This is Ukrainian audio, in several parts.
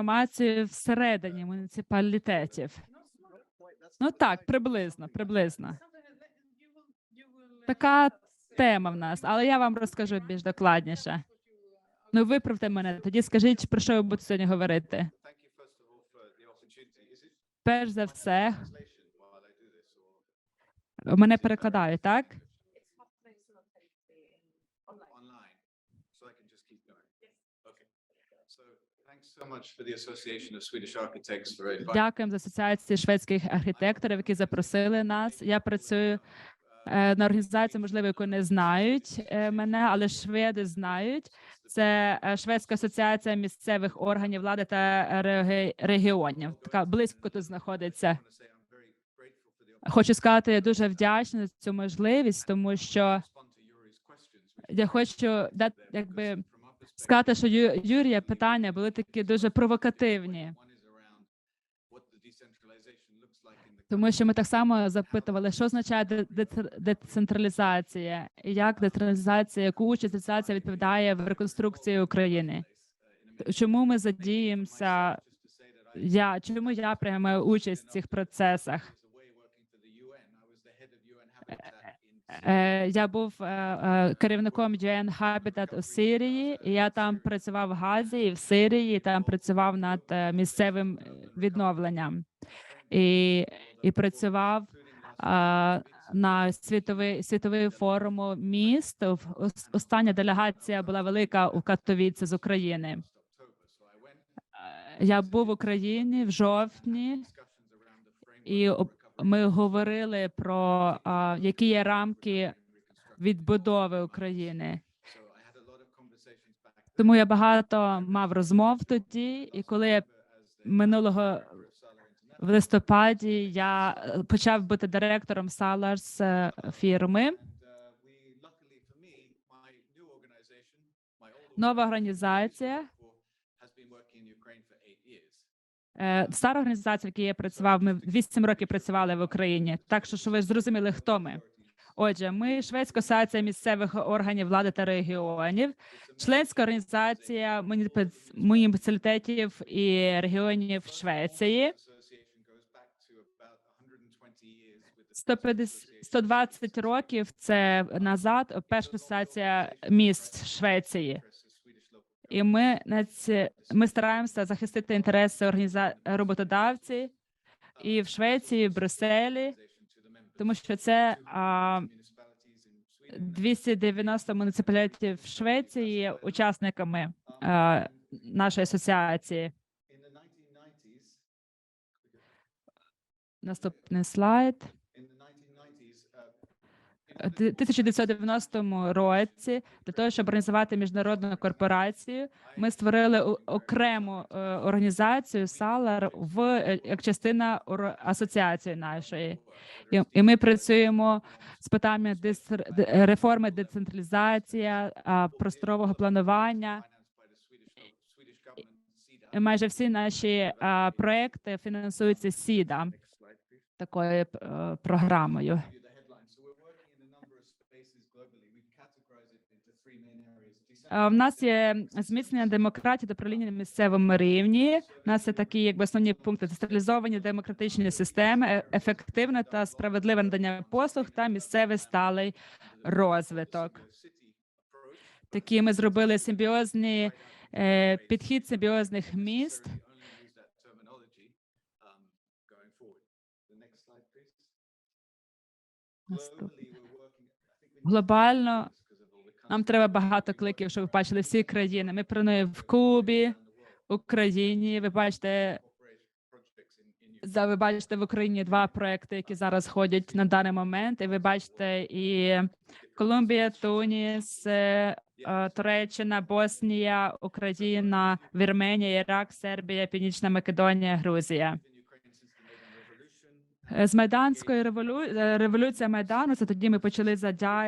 інформацію всередині муніципалітетів. Ну так, приблизно, приблизно. Така тема в нас, але я вам розкажу більш докладніше. Ну, виправте мене. Тоді скажіть, про що ви будете сьогодні говорити. Перш за все, мене перекладають, так? Дякуємо з асоціації шведських архітекторів, які запросили нас. Я працюю е, на організацію, можливо, яку не знають е, мене, але шведи знають. Це е, Шведська асоціація місцевих органів влади та регіонів. Така близько тут знаходиться. Хочу сказати, я дуже вдячна за цю можливість, тому що я хочу дати, якби сказати, що Ю- Юрія питання були такі дуже провокативні. Тому що ми так само запитували, що означає де- де- децентралізація, і як децентралізація, яку участь децентралізація відповідає в реконструкції України. Чому ми задіємося? Я чому я приймаю участь в цих процесах? Я був е, е, керівником UN Habitat у Сирії. і Я там працював в Газі і в Сирії. і Там працював над е, місцевим відновленням і, і працював на світовий світовий форуму міст. Остання делегація була велика у Катовіці з України. Е, Я був в Україні в жовтні, і ми говорили про а, які є рамки відбудови України. Тому я багато мав розмов тоді, і коли минулого в листопаді я е, почав бути директором Саларс е, фірми. And uh, стара організація, в якій я працював, ми вісім років працювали в Україні. Так що, щоб ви зрозуміли, хто ми. Отже, ми Шведська асоціація місцевих органів влади та регіонів, членська організація муніципа- муніципалітетів і регіонів Швеції. Association goes back to about 120 years with the 150, 120 років це назад перша асоціація міст Швеції. І ми на ці ми стараємося захистити інтереси організа... роботодавці і в Швеції, і в Брюсселі, тому що це а, municipalities in Sweden. 290 муніципалітетів в Швеції є учасниками а, нашої асоціації. In the 1990s, Наступний слайд. 1990 році для того, щоб організувати міжнародну корпорацію, ми створили окрему е, організацію Салар в е, як частина асоціації нашої, і, ми працюємо з питаннями реформи децентралізація, просторового планування. майже всі наші проекти фінансуються СІДА такою е, програмою. В нас є зміцнення демократії та правління на місцевому рівні. У нас є такі, якби основні пункти: децентралізовані демократичні системи, е- ефективне та справедливе надання послуг та місцевий сталий розвиток. Такі ми зробили симбіозні е, підхід симбіозних міст. Наступне. Глобально нам треба багато кликів, щоб ви бачили всі країни. Ми плануємо в Кубі, Україні. Ви бачите, За ви бачите в Україні два проекти, які зараз ходять на даний момент. І ви бачите і Колумбія, Туніс, е, е, Туреччина, Боснія, Україна, Вірменія, Ірак, Сербія, Північна Македонія, Грузія. З майданської е, революція майдану. Це тоді ми почали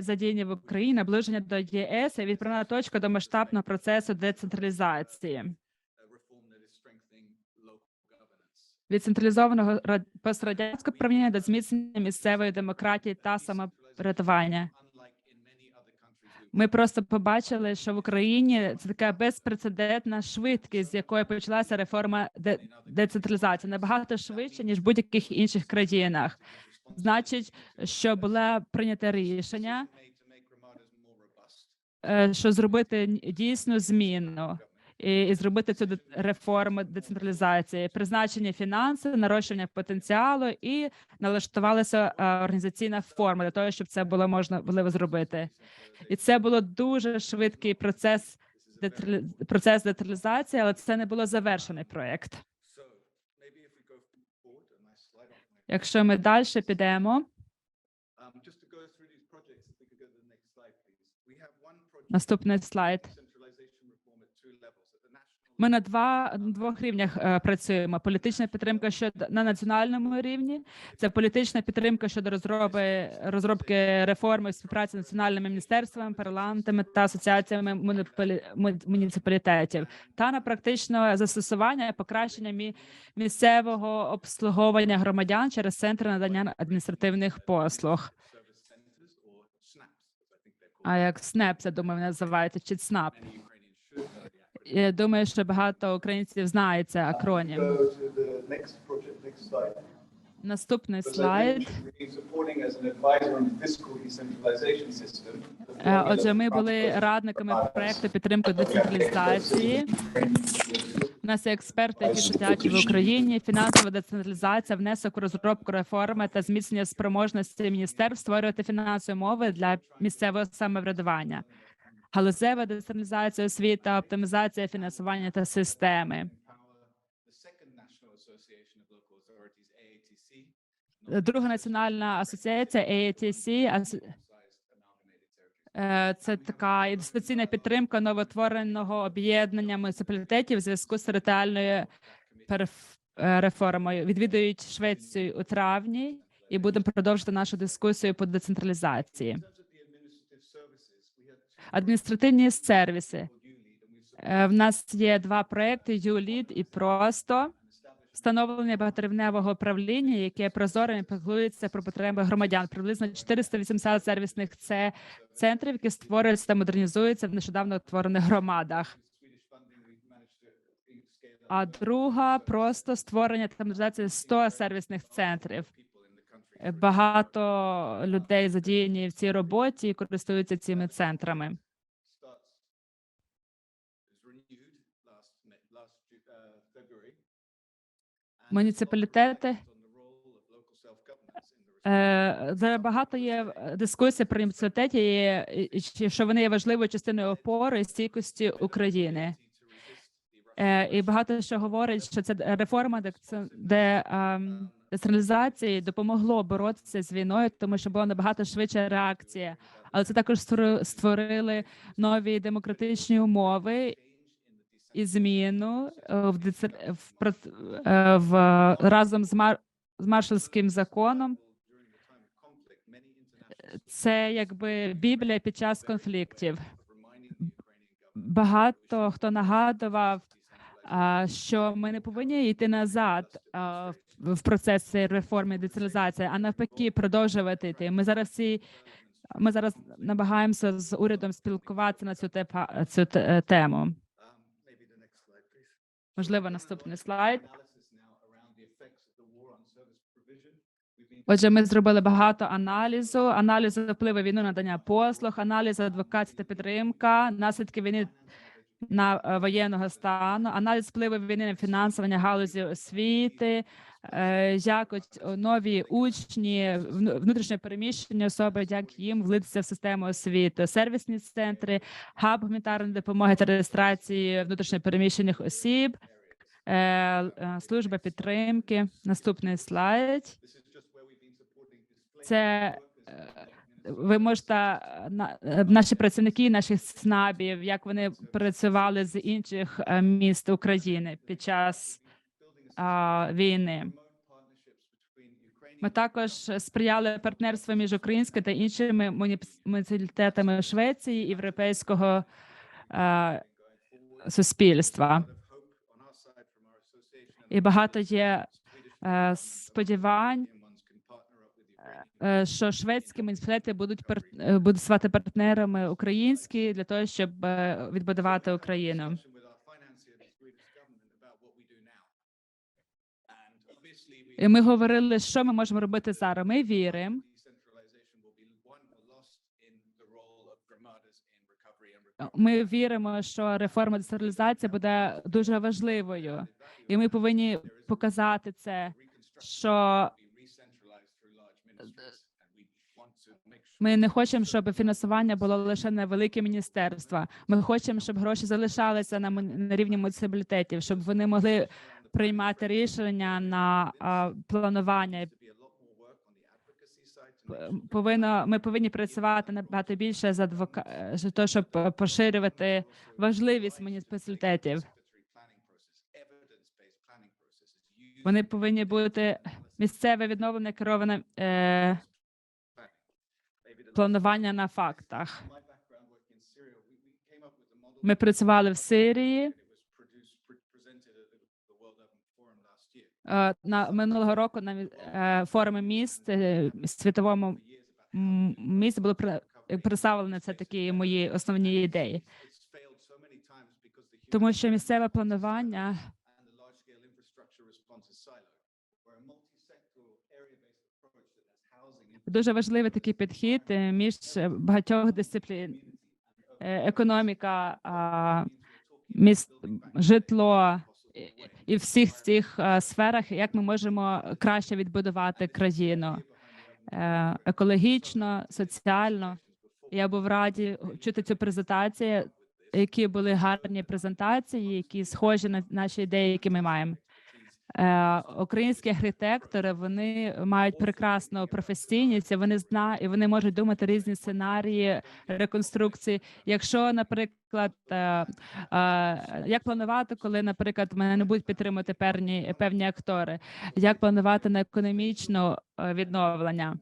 задіяння в Україні, наближення до ЄС і відправна точка до масштабного процесу децентралізації. від централізованого ра- пострадянського правління до зміцнення місцевої демократії та самоврядування. Ми просто побачили, що в Україні це така безпрецедентна швидкість, з якої почалася реформа де- децентралізації, набагато швидше ніж в будь-яких інших країнах. Значить, що було прийнято рішення, е, що зробити дійсну зміну і, зробити цю реформу децентралізації, призначення фінансів, нарощування потенціалу і налаштувалася е, організаційна форма для того, щоб це було можна було зробити. І це було дуже швидкий процес процес децентралізації, але це не було завершений проект. Якщо ми далі підемо, project. наступний слайд. Ми на два на двох рівнях е, працюємо: політична підтримка щодо на національному рівні. Це політична підтримка щодо розроби розробки реформи співпраці з національними міністерствами, парламентами та асоціаціями муніципалі- муніципалітетів, та на практичне застосування покращення мі- місцевого обслуговування громадян через центри надання адміністративних послуг. А як СНЕП, я думаю, називається чи ЦНАП. Я думаю, що багато українців знають це акронім. Наступний слайд. Е, Отже, ми були радниками проекту підтримки децентралізації. У нас є експерти, які сидять в Україні. Фінансова децентралізація, внесок у розробку реформи та зміцнення спроможності міністерств створювати фінансові умови для місцевого самоврядування. Галузева децентралізація освіта, оптимізація фінансування та системи. Друга національна асоціація AATC. Е, Це така інвестиційна підтримка новотвореного об'єднання муніципалітетів в зв'язку з територіальною е, реформою. Відвідують Швецію у травні і будемо продовжити нашу дискусію по децентралізації. Адміністративні сервіси. Е, В нас є два проекти: ULEAD і просто встановлення багаторівневого управління, яке прозоро піклується про потреби громадян. Приблизно 480 сервісних це центрів, які створюються та модернізуються в нещодавно утворених громадах. А друга просто створення та модернізація 100 сервісних центрів. Багато людей задіяні в цій роботі і користуються цими центрами. Муніципалітети Е, Зараз багато є дискусій про університеті, і- і що вони є важливою частиною опори і стійкості України. Е, І багато що говорить, що це реформа, де ем, децентралізації допомогло боротися з війною, тому що була набагато швидша реакція. Але це також створи- створили нові демократичні умови і зміну е, в, децен- в, проц- е, в разом з мар з маршалським законом. Це якби Біблія під час конфліктів. Багато хто нагадував, що ми не повинні йти назад в- в процесі реформи децентралізації, а навпаки, продовжувати йти. Ми зараз всі ми зараз намагаємося з урядом спілкуватися на цю тепа- цю е, тему. Можливо, наступний слайд. Отже, ми зробили багато аналізу, аналізу впливу війни надання послуг, аналіз адвокації та підтримка, наслідки війни на е, воєнного стану, аналіз впливу війни на фінансування галузі освіти, е, як нові учні, вну- внутрішньо переміщені особи, як їм влитися в систему освіти, сервісні центри, хаб гуманітарної допомоги та реєстрації внутрішньо переміщених осіб, е, служба підтримки. Наступний слайд. Це ви можете е, на е, наші працівники наших снабів, як вони працювали з інших е, міст України під час а, війни. Ми також сприяли партнерству між українською та іншими муніц- муніципалітетами Швеції і європейського е, суспільства. І багато є е, сподівань що шведські муніципалітети будуть пар- е, будуть ставати партнерами українські для того, щоб е, відбудувати Україну. І ми говорили, що ми можемо робити зараз. Ми віримо, ми віримо, що реформа децентралізації буде дуже важливою, і ми повинні показати це, що Ми не хочемо, щоб фінансування було лише на великі міністерства. Ми хочемо, щоб гроші залишалися на, на рівні муніципалітетів, щоб вони могли приймати рішення на а, планування. Повинно ми повинні працювати набагато більше з адвока того, щоб поширювати важливість муніципалітетів. Вони повинні бути місцеве відновлення кероване е, планування на фактах. Ми працювали в Сирії. Е, на минулого року на е, форумі міст е, світовому місті було представлено це такі мої основні ідеї, тому що місцеве планування дуже важливий такий підхід е, між е, багатьох дисциплін, Е, економіка, міст, житло і- всіх цих сферах, як ми можемо краще відбудувати країну екологічно, соціально. Я був раді чути цю презентацію, які були гарні презентації, які схожі на наші ідеї, які ми маємо. Е, українські архітектори вони мають прекрасну професійність, вони знають, і вони можуть думати різні сценарії реконструкції. Якщо, наприклад, е, е, як планувати, коли, наприклад, мене не будуть підтримувати певні певні актори, як планувати на економічне відновлення?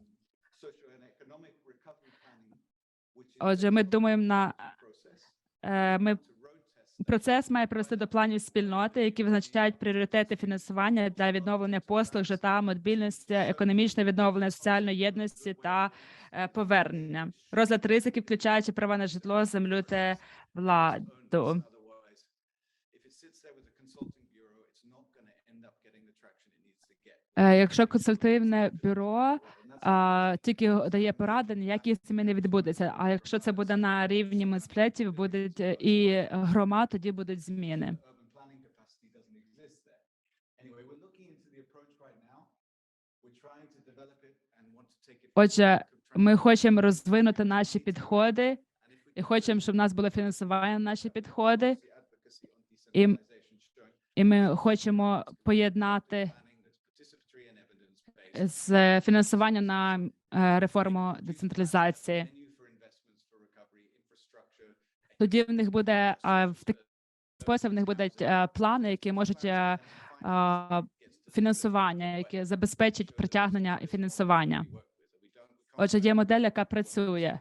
Отже, ми думаємо на ми Процес має привести до планів спільноти, які визначають пріоритети фінансування для відновлення послуг, життя, мобільності, економічне відновлення соціальної єдності та е, повернення. Розгляд ризиків, включаючи права на житло, землю та владу. Е, Якщо консультативне бюро а, тільки дає поради, ніякі зміни не відбудеться. А якщо це буде на рівні муніципалітетів, будуть е, і громад, тоді будуть зміни. Отже, Ми хочемо розвинути наші підходи і хочемо, щоб в нас було фінансування на наші підходи, І- і ми хочемо поєднати з фінансуванням на е, реформу децентралізації. Тоді в них буде в такий спосіб в них будуть е, плани, які можуть е, фінансування, які забезпечать притягнення і фінансування. Отже, є модель, яка працює.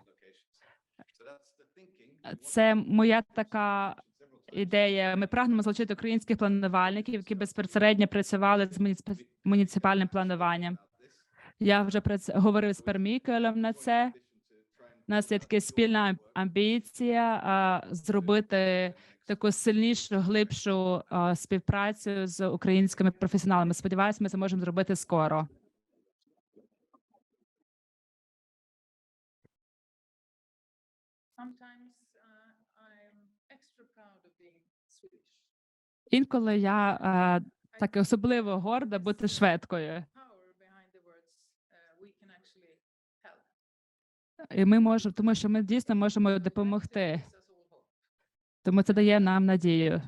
Це моя така ідея. Ми прагнемо залучити українських планувальників, які безпосередньо працювали з муніципа- муніципальним плануванням. Я вже говорив з Пермікелем на це. У нас є така спільна амбіція а, зробити таку сильнішу, глибшу а, співпрацю з українськими професіоналами. Сподіваюся, ми це можемо зробити скоро. Uh. Інколи я а, так особливо горда бути шведкою. Uh. І ми можемо, тому що ми дійсно можемо допомогти. Тому це дає нам надію.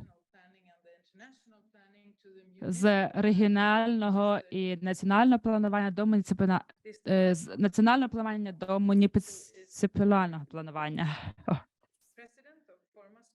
З регіонального і національного планування до муніципального е, з національного планування до муніципального планування.